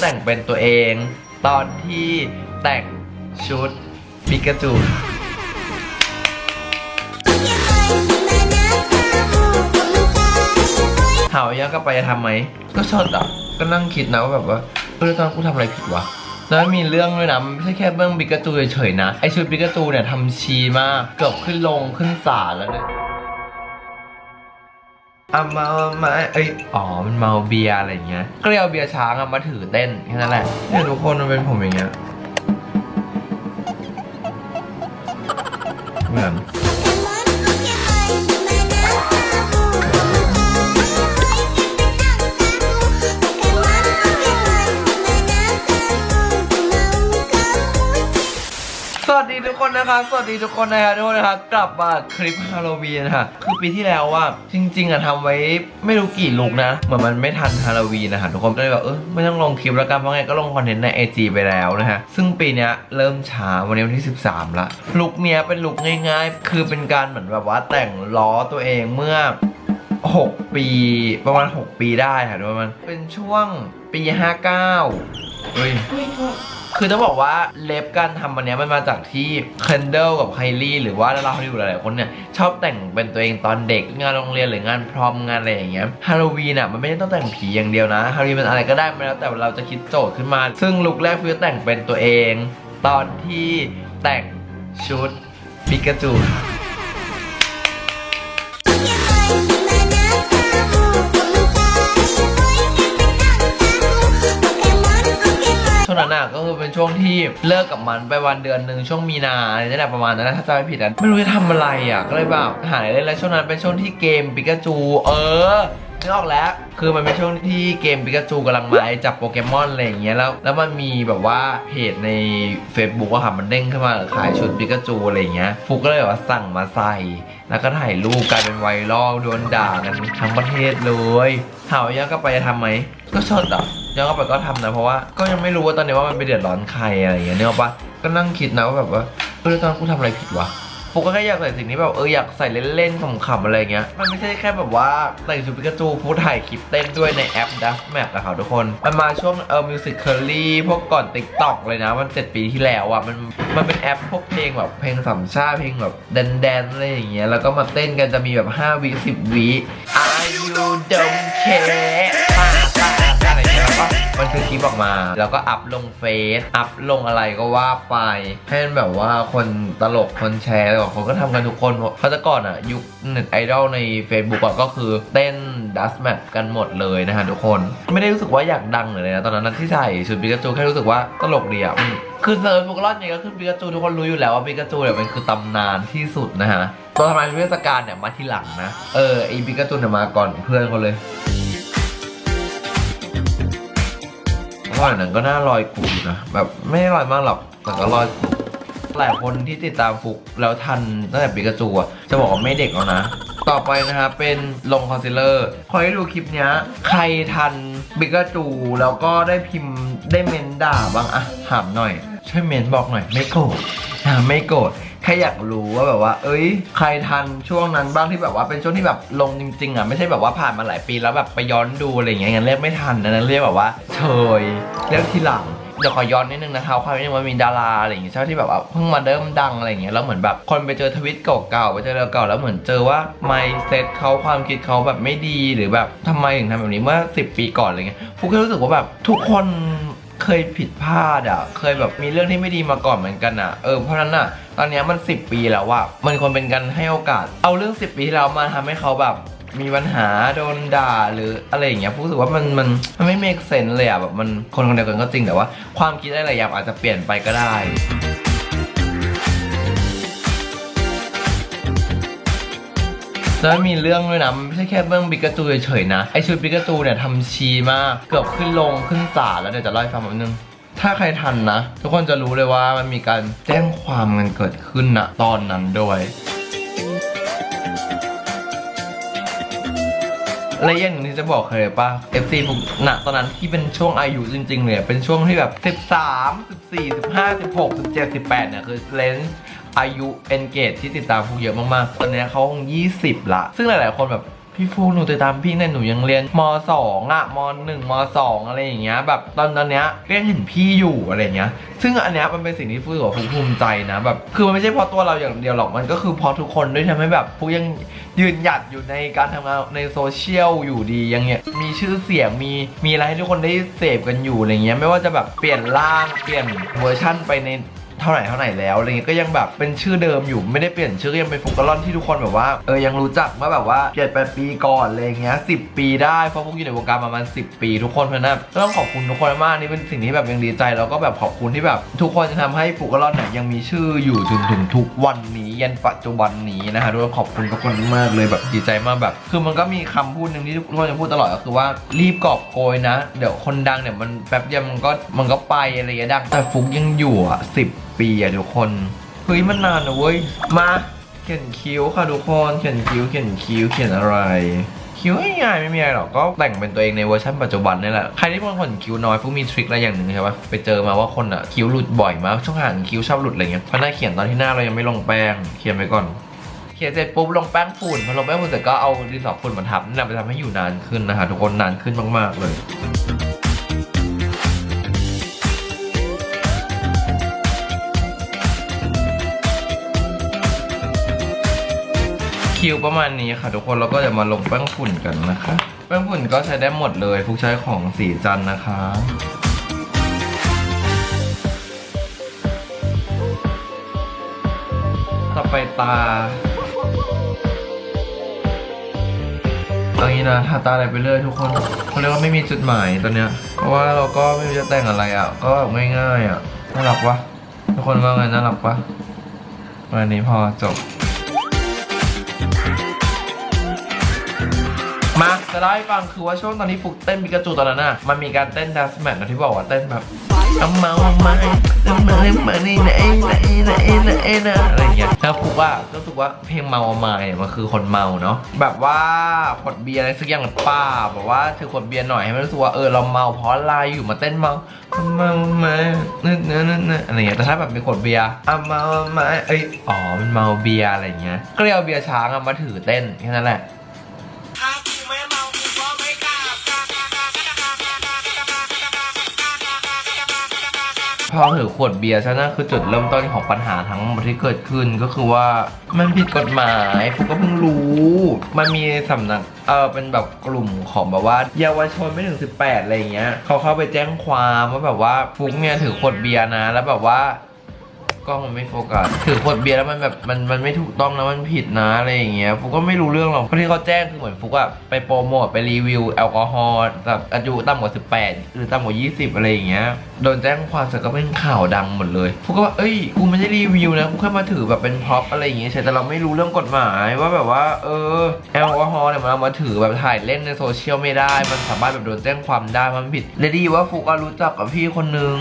แต่งเป็นตัวเอง ตอนที่แต่งชุดปิกาจูถามว่าย้อนกลับไปจะทำไหม ก็ชอบอะ ก็นั่งคิดนะว่าแบบว่าเออตอนกูทำอะไรผิดวะแล้วมีเรื่องด้วยนะไม่ใช่แค่เบื้องปิกาจูเฉยๆนะ ไอชุดปิกาจูเนี่ยทำชีมากเกือบขึ้นลงขึ้นศาลแล้วเนี่ย อะเมามาเอ้ยอ๋อมันเมาเบียร์อะไรอย่างเงี้ยก็เลยเอาเบียร์ช้างอะมาถือเต้นแค่นั้นแหละเนี่ยทุกคนมันเป็นผมอย่างเงี้ยเหมือน นะครับ สวัสดีทุกคนนะครับทุกคนนะครับ กลับมาคลิปฮาโลวีนนะฮะคือปีที่แล้วว่าจริง ๆอะทำไว้ไม่รู้กี่ลุกนะ เหมือนมันไม่ทันฮาโลวีนนะฮะทุกคนก็เลยแบบเออไม่ต้องลงคลิปแล้วกันเพราะไงก็ลงคอนเทนต์ใน IG ไปแล้วนะฮะ ซึ่งปีเนี้ยเริ่มช้าวันนี้วันที่ 13 ละลุกเนี้ยเป็นลุกง่าย ๆ คือเป็นการเหมือนแบบว่าแต่งล้อตัวเองเมื่อ 6 ปีประมาณ 6 ปีได้ค่ะทุกคนเป็นช่วงปี 59เฮ้ย คือต้องบอกว่าเล็บการทำวันเนี้ยมันมาจากที่เคนเดลกับไคลี่หรือว่าดาราฮอลลีวูดหลายๆคนเนี่ยชอบแต่งเป็นตัวเองตอนเด็กงานโรงเรียนหรืองานพรอมงานอะไรอย่างเงี้ยฮาโลวีนอะมันไม่ได้ต้องแต่งผีอย่างเดียวนะฮาโลวีนมันอะไรก็ได้มาแล้วแต่เราจะคิดโจทย์ขึ้นมา ซึ่งลุคแรกคือแต่งเป็นตัวเอง ตอนที่แต่งชุดปิกาจู นั้นอะก็คือเป็นช่วงที่เลิกกับมันไปวันเดือนหนึ่งช่วงมีนาอะไรนี่แหละประมาณนั้นนะถ้าจำไม่ผิดนะไม่รู้จะทำอะไรอะก็เลยแบบหายเลยแล้วช่วงนั้นเป็นช่วงที่เกมปิกาจู เออนึกออกแล้ว คือมันเป็นช่วงที่เกมปิกาจูกำลังมาไอ้จับโปเกมอนอะไรอย่างเงี้ยแล้ว แล้วมันมีแบบว่าเพจใน Facebook อะค่ะมันเด้งขึ้นมาขายชุดปิกาจูอะไรอย่างเงี้ยฟุกก็เลยแบบว่าสั่งมาใส่ แล้วก็ถ่ายรูปกลายเป็นไวรัลโดนด่ากันทั้งประเทศเลยถามว่าย้อนกลับไปจะทำไหมก็ชอบอะย้อนกลับไปก็ทำนะเพราะว่าก็ยังไม่รู้ว่าตอนนี้ว่ามันไปเดือดร้อนใครอะไรอย่างเงี้ยเนี่ยปะก็นั่งคิดนะว่าแบบว่าเออตอนนนกูทำอะไรผิดวะ ฟุกก็แค่อยากใส่สิ่งนี้แบบเอออยากใส่เล่นๆขำๆอะไรเงี้ย มันไม่ใช่แค่แบบว่าแต่งชุดปิกาจูฟุกถ่ายคลิปเต้นด้วยในแอป Dust Map นะครับทุกคน มันมาช่วงเออมิวสิคเคอรี่พวกก่อน TikTok เลยนะ มันเจ็ดปีที่แล้วอะมันมันเป็นแอปพวกเพลงแบบเพลงสามชาติเพลงแบบแดนๆอะไรอย่างเงี้ยแล้วก็มาเต้นกันจะมีแบบ5วิ10วิ Are you don't care มันคือคลิปออกมา แล้วก็อัพลงเฟซอัพลงอะไรก็ว่าไปให้มันแบบว่าคนตลกคนแชร์แล้วคนก็ทำกันทุกคนเพราะแต่ก่อนอะ ยุคเน็ตไอดอลใน Facebook อะก็คือเต้นดัสแมทกันหมดเลยนะฮะทุกคน ไม่ได้รู้สึกว่าอยากดังเลยนะตอนนั้นที่ใส่ชุดปิกาจูแค่รู้สึกว่าตลกดีอะคือเซิร์ชบุกรอดเนี่ยก็คือปิกาจูทุกคนรู้อยู่แล้วว่าปิกาจูเนี่ยมันคือตำนานที่สุดนะฮะตัวทำลายเทศกาลเนี่ยมาที่หลังนะเออไอปิกาจูเนี่ยมาก่อนเพื่อนเขาเลย ก่อนนั้นก็น่าลอยกูอยู่นะแบบไม่ได้ลอยมากหรอกแต่ก็ลอยหลายคนที่ติดตามฟุกแล้วทันตั้งแต่ปิกาจูอะจะบอกว่าไม่เด็กแล้วนะ ต่อไปนะครับเป็นลงคอนซีลเลอร์พอให้ดูคลิปนี้ใครทันปิกาจูแล้วก็ได้พิมพ์ได้เมนด่าบ้างอะถามหน่อย ช่วยเมนบอกหน่อย ไม่โกรธไม่โกรธ ค่อยากรู้ว่าแบบว่า เอ้ย ใครทันช่วงนั้นบ้างที่แบบว่าเป็นช่วงที่แบบลงจริงๆอะไม่ใช่แบบว่าผ่านมาหลายปีแล้วแบบไปย้อนดูอะไรอย่างเงี้ยงั้นเรียกไม่ทันนะนั้นเรียกแบบว่าเฉยเรียกทีหลังเดี๋ยวขอย้อนนิดนึงนะคะความที่มันมีดาราอะไรอย่างเงี้ยใช่ที่แบบว่าเพิ่งมาเริ่มดังอะไรอย่างเงี้ยแล้วเหมือนแบบคนไปเจอทวิตเก่าๆไปเจอเรื่องเก่าแล้วเหมือนเจอว่าไมเซ็ตเขาความคิดเขาแบบไม่ดีหรือแบบทำไมถึงทำแบบนี้เมื่อ 10 ปีก่อนอะไรเงี้ยฟุกแค่รู้สึกว่าแบบทุกคน เคยผิดพลาดอะ เคยแบบมีเรื่องที่ไม่ดีมาก่อนเหมือนกันอะ เออ เพราะฉะนั้นอะ ตอนนี้มัน 10 ปีแล้วว่ามันควรเป็นการให้โอกาส เอาเรื่อง 10 ปีที่แล้วมาทำให้เขาแบบมีปัญหาโดนด่าหรืออะไรอย่างเงี้ยรู้สึกว่ามันมันมันไม่เมกเซนเลยอะแบบมันคนคนเดียวกันก็จริงแต่ว่า ความคิดอะไรหลายอย่างอาจจะเปลี่ยนไปก็ได้ แล้วมีเรื่องด้วยนะมันไม่ใช่แค่เบื้องปิกาจูเฉยๆนะไอชุดปิกาจูเนี่ยทำชีมากเกือบขึ้นลงขึ้นศาลแล้วเดี๋ยวจะเล่าให้ฟังแบบนึงถ้าใครทันนะ ทุกคนจะรู้เลยว่ามันมีการแจ้งความกันเกิดขึ้นนะตอนนั้นด้วยและอย่างหนึงที่จะบอกเคยป่ะ FC ผมณตอนนั้นที่เป็นช่วงอายุจริงๆเลยเป็นช่วงที่แบบ 13 14 15 16 17 18เนี่ยคือเลนส์ อายุ engage ที่ติดตามพวกเยอะมากๆ ตอนนี้เขาคง20 ละ ซึ่งหลาย ๆ คนแบบพี่ฟูหนูติดตามพี่เนี่ยหนูยังเรียนมสองอะมหนึ่งมสองอะไรอย่างเงี้ยแบบตอนตอนเนี้ยก็ยังเห็นพี่อยู่อะไรเงี้ย ซึ่งอันเนี้ยมันเป็นสิ่งที่ฟูรู้สึกว่าฟูภูมิใจนะแบบคือมันไม่ใช่เพราะตัวเราอย่างเดียวหรอกมันก็คือเพราะทุกคนด้วยทำให้แบบฟูยังยืนหยัดอยู่ในการทำงานในโซเชียลอยู่ดียังเนี่ยมีชื่อเสียงมีมีอะไรให้ทุกคนได้เสพกันอยู่อะไรเงี้ยไม่ว่าจะแบบเปลี่ยนร่างเปลี่ยนเวอร์ชั่นไปใน เท่าไหร่เท่าไหร่แล้วอะไรเงี้ยก็ยังแบบเป็นชื่อเดิมอยู่ไม่ได้เปลี่ยนชื่อก็ยังเป็นฟุกกะลอนที่ทุกคนแบบว่าเออยังรู้จักว่าแบบว่าเจ็ดแปดปีก่อนอะไรเงี้ยสิบปีได้เพราะฟุกอยู่ในวงการประมาณ10ปีทุกคนเพราะนั้นต้องขอบคุณทุกคนมากนี่เป็นสิ่งที่แบบยังดีใจแล้วก็แบบขอบคุณที่แบบทุกคนจะทำให้ฟุกกะลอนเนี่ยยังมีชื่ออยู่ถึงถึงทุกวันนี้ยันปัจจุบันนี้นะฮะด้วยขอบคุณทุกคนมากเลยแบบดีใจมากแบบ คือมันก็มีคำพูดหนึ่งที่ทุกคนจะพูดตลอดก็คือว่ารีบกอบโกยนะ เดี๋ยวคนดังเนี่ยมันแป๊บเดียวมันก็มันก็ไปอะไรอย่างเงี้ยดังแต่ฟุกยังอยู่อะสิบ ปีอะทุกคนเฮ้ยมันนานนะเว้ยมาเขียนคิ้วค่ะทุกคนเขียนคิ้วเขียนคิ้วเขียนอะไร คิ้วง่ายๆไม่มีอะไรหรอกก็แต่งเป็นตัวเองในเวอร์ชันปัจจุบันนี่แหละใครที่เป็นคนคิ้วน้อยฟุกมีทริคอะไรอย่างหนึ่งใช่ปะไปเจอมาว่าคนอะคิ้วหลุดบ่อยมากช่วงหางคิ้วชอบหลุดอะไรเงี้ยเพราะหน้าเขียนตอนที่หน้าเรายังไม่ลงแป้งเขียนไปก่อนเขียนเสร็จปุ๊บลงแป้งฝุ่นพอลงแป้งฝุ่นเสร็จก็เอาดินสอฝุ่นมาทับนั่นแหละไปทำให้อยู่นานขึ้นนะคะทุกคนนานขึ้นมาก ๆ เลย คิวประมาณนี้ค่ะ ทุกคนแล้วก็จะมาลงแป้งฝุ่นกันนะคะ แป้งฝุ่นก็ใช้ได้หมดเลยฟุกใช้ของสีจันนะคะต่อไปตาเอางี้นะทาตาอะไรไปเรื่อยทุกคนเขาเรียกว่าไม่มีจุดหมายตอนเนี้ย เพราะว่าเราก็ไม่รู้จะแต่งอะไรอะ ก็แบบง่ายๆอะน่ารักปะทุกคนว่าไงน่ารักปะวันนี้พอจบ จะเล่าให้ฟังคือว่าช่วงตอนนี้ฟุกเต้นปิกาจูตอนนั้นน่ะมันมีการเต้นดัสแมทนะที่บอกว่าเต้นแบบเอาเมาไม่เอาเมาไม่นี่ไหนไหนไหนไหนนะอะไรอย่างเงี้ยแล้วฟุกว่ารู้สึกว่าเพลงเมาไม่เนี่ยมันคือคนเมาเนาะแบบว่าขวดเบียร์อะไรสักอย่างหรือเปล่าแบบว่าถือขวดเบียร์หน่อยให้มันรู้สึกว่าเออเราเมาเพราะอะไรอยู่มาเต้นเมาเมาไม่นึกนึกนึกนึกอะไรอย่างเงี้ยแต่ถ้าแบบมีขวดเบียร์เอาเมาไม่เอ้ยอ๋อมันเมาเบียร์อะไรเงี้ยก็เลยเอาเบียร์ช้างมาถือเต้นแค่นั้นแหละ พอถือขวดเบียร์ใช่ไหมคือจุดเริ่มต้นของปัญหาทั้งหมดที่เกิดขึ้นก็คือว่ามันผิดกฎหมายผมก็เพิ่งรู้ มันมีสำนักเออเป็นแบบกลุ่มของแบบว่าเยาวชนไม่ถึง 18อะไรอย่างเงี้ยเขาเข้าไปแจ้งความว่าแบบว่าฟุกเนี่ยถือขวดเบียร์นะ แล้วแบบว่า กล้องมันไม่โฟกัสถือขวดเบียร์แล้วมันแบบมันมันไม่ถูกต้องนะมันผิดนะอะไรอย่างเงี้ยฟุกก็ไม่รู้เรื่องหรอกเพราะที่เขาแจ้งคือเหมือนฟุกอะไปโปรโมทไปรีวิวแอลกอฮอล์แบบอายุต่ำกว่า 18 หรือต่ำกว่า 20 อะไรอย่างเงี้ยโดนแจ้งความเสร็จก็เป็นข่าวดังหมดเลยฟุกก็ว่าเอ้ยกูไม่ได้รีวิวนะกูแค่มาถือแบบเป็นพ็อปอะไรอย่างเงี้ยใช่แต่เราไม่รู้เรื่องกฎหมายว่าแบบว่า เออแอลกอฮอล์เนี่ยมันเอามาถือแบบถ่ายเล่นในโซเชียลไม่ได้ มันสามารถแบบโดนแจ้งความได้มันผิดเลยดีว่าฟุกก็รู้จักกับพี่คนนึง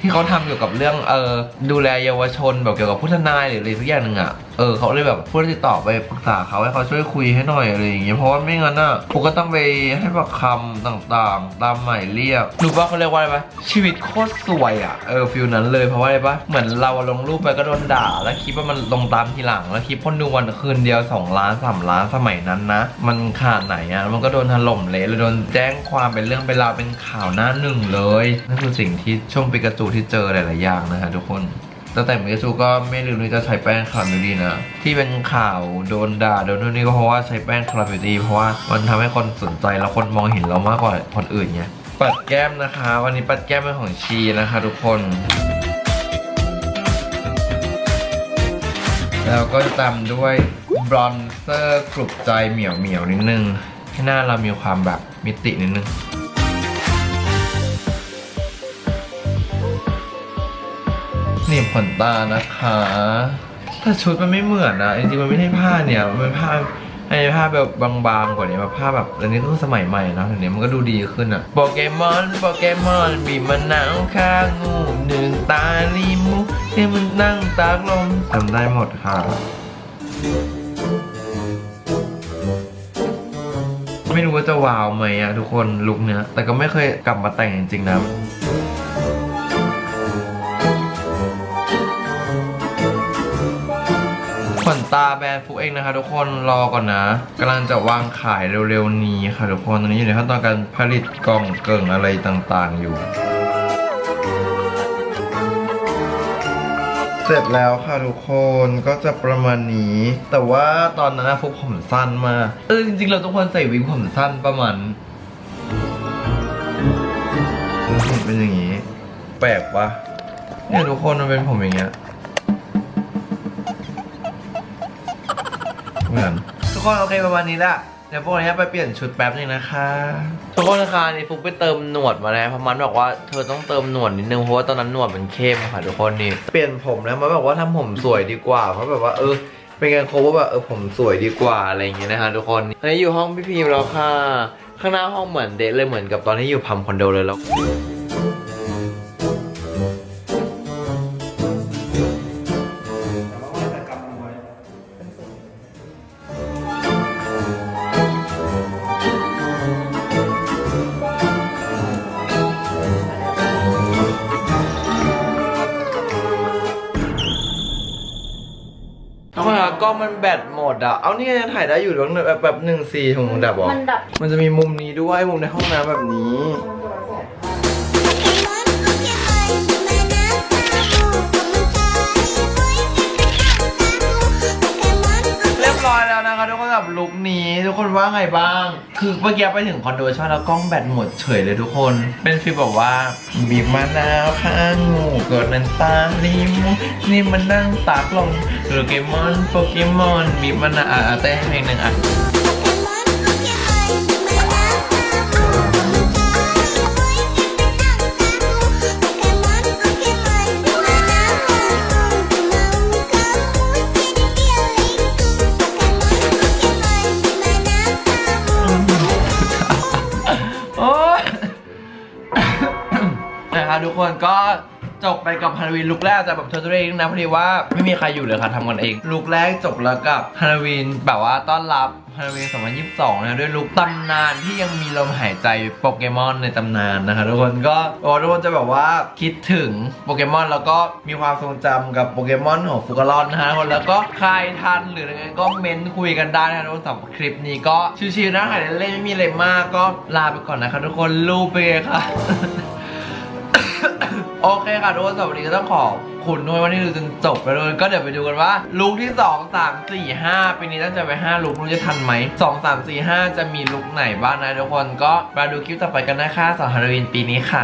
ที่เขาทำเกี่ยวกับเรื่องเออดูแลเยาวชนแบบเกี่ยวกับผู้ทนายหรืออะไรสักอย่างหนึ่งอะ เออเขาเลยแบบพูดติดต่อไปปรึกษาเขาให้เขาช่วยคุยให้หน่อยอะไรอย่างเงี้ย เพราะว่าไม่งั้นอะฟุกก็ต้องไปให้ปากคำต่างๆ ตามหมายเรียกหรู้ป่ะเขาเรียกว่าอะไรปะชีวิตโคตรสวยอะ เออฟิลนั้นเลยเพราะว่าอะไรปะเหมือนเราลงรูปไปก็โดนด่า แล้วคลิปว่ามันลงตามทีหลัง แล้วคลิปคนดูวันคืนเดียว2ล้าน3ล้านสมัยนั้นนะ มันขาดไหนอะ มันก็โดนถล่มเละเลยโดนแจ้งความเป็นเรื่องเป็นราวเป็นข่าวหน้าหนึ่งเลยนั่นคือสิ่งที่ช่วงปิกาจูที่เจอหลายๆอย่างนะฮะทุกคน แต่แต่งปิกาจูก็ไม่ลืมที่จะใช้แป้งคาราเมลดีนะ ที่เป็นข่าวโดนด่าโดนนู่นนี่ก็เพราะว่าใช้แป้งคาราเมลดีเพราะว่ามันทำให้คนสนใจแล้วคนมองเห็นเรามากกว่าคนอื่นไงปัดแก้มนะคะ วันนี้ปัดแก้มเป็นของชีนะคะ ทุกคน แล้วก็จะตามด้วยบรอนเซอร์กลุ่มใจเหมียวเหมียวนิดนึงให้หน้าเรามีความแบบมิตินิดนึง หนีบขนตานะคะแต่ชุดมันไม่เหมือนนะจริงๆมันไม่ใช่ผ้าเนี่ยมันเป็นผ้าไอ้ผ้าแบบบางๆกว่านี้มาผ้าแบบอันนี้ก็คือสมัยใหม่นะเดี๋ยวนี้มันก็ดูดีขึ้นอะโปเกมอนโปเกมอนบีบมะนาวข้างงูหนึ่งตาลีมูที่มันนั่งตากลมทำได้หมดค่ะไม่รู้ว่าจะว้าวไหมอะทุกคนลุคเนี้ยแต่ก็ไม่เคยกลับมาแต่งจริงๆนะ ขนตตาแบรนด์ฟุกเองนะคะ ทุกคนรอก่อนนะกำลังจะวางขายเร็วๆนี้ค่ะทุกคนตอนนี้อยู่ในขั้นตอนการผลิตกล่องเกิ่งอะไรต่างๆอยู่ เสร็จแล้วค่ะทุกคนก็จะประมาณนี้ แต่ว่าตอนนั้นนะฟุกผมสั้นมากเออจริงๆ เราทุกคนใส่วิกผมสั้นประมาณเป็นอย่างนี้ แปลกปะเนี่ยทุกคนมันเป็นผมอย่างเงี้ย เหมือน ทุกคนโอเคประมาณนี้ละเดี๋ยวพวกนี้ไปเปลี่ยนชุดแป๊บนึงนะคะ ทุกคนนะคะนี่ฟุกไปเติมหนวดมาแล้วเพราะมันบอกว่าเธอต้องเติมหนวดนิดนึงเพราะว่าตอนนั้นหนวดมันเข้มค่ะทุกคนนี่เปลี่ยนผมแล้วมันบอกว่าทำผมสวยดีกว่าเพราะแบบว่าเออเป็นการโคว่าแบบเออผมสวยดีกว่าอะไรอย่างเงี้ยนะคะทุกคนเฮ้ยอยู่ห้องพี่พีมแล้วค่ะ ข้างหน้าห้องเหมือนเดทเลยเหมือนกับตอนที่อยู่พัมคอนโดเลยแล้ว เอานี่ยังถ่ายได้อยู่แล้วแบบแบบหนึ่งสี่ของดับเหรอมันดับ มันจะมีมุมนี้ด้วยมุมในห้องน้ำแบบนี้ กับลุคนี้ทุกคนว่าไงบ้าง คือเมื่อกี้ไปถึงคอนโดใช่ไหมแล้วกล้องแบตหมดเฉยเลยทุกคน เป็นฟีลแบบว่าบีบมะนาวข้างงูเกิดนันตาลิมนี่มันนั่งตากลงโปเกมอนโปเกมอนบีบมะนาวอะอะเต้นเพลงหนึ่งอะ ทุกคนก็จบไปกับฮาโลวีนลุคแรกแต่แบบเธอตัวเองนะพอดีว่าไม่มีใครอยู่เลยค่ะทำกันเอง ลุคแรกจบแล้วกับฮาโลวีนแบบว่าต้อนรับฮาโลวีน2022 นะด้วยลุคตำนานที่ยังมีลมหายใจโปเกมอนในตำนานนะคะทุกคนก็โอ้ทุกคนจะแบบว่าคิดถึงโปเกมอนแล้วก็มีความทรงจำกับโปเกมอนของฟูการอนนะฮะทุกคนแล้วก็ใครทันหรือยังไงก็เม้นคุยกันได้นะทุกคนสำหรับคลิปนี้ก็ชิวๆนะถ่ายเล่นๆไม่มีอะไรมากก็ลาไปก่อนนะคะทุกคนรูปไปเลยค่ะ โอเคค่ะทุกคนสำหรับวันนี้ก็ต้องขอบคุณด้วยวันนี้ดูจนจบไปเลยก็เดี๋ยวไปดูกันว่า ลุกที่ 2 3 4 5ปีนี้ตั้งใจไป 5 ลุคไม่รู้จะทันไหม 2 3 4 5 จะมีลุกไหนบ้างนะทุกคนก็มาดูคลิปต่อไปกันนะคะสำหรับฮาโลวีนปีนี้ค่ะ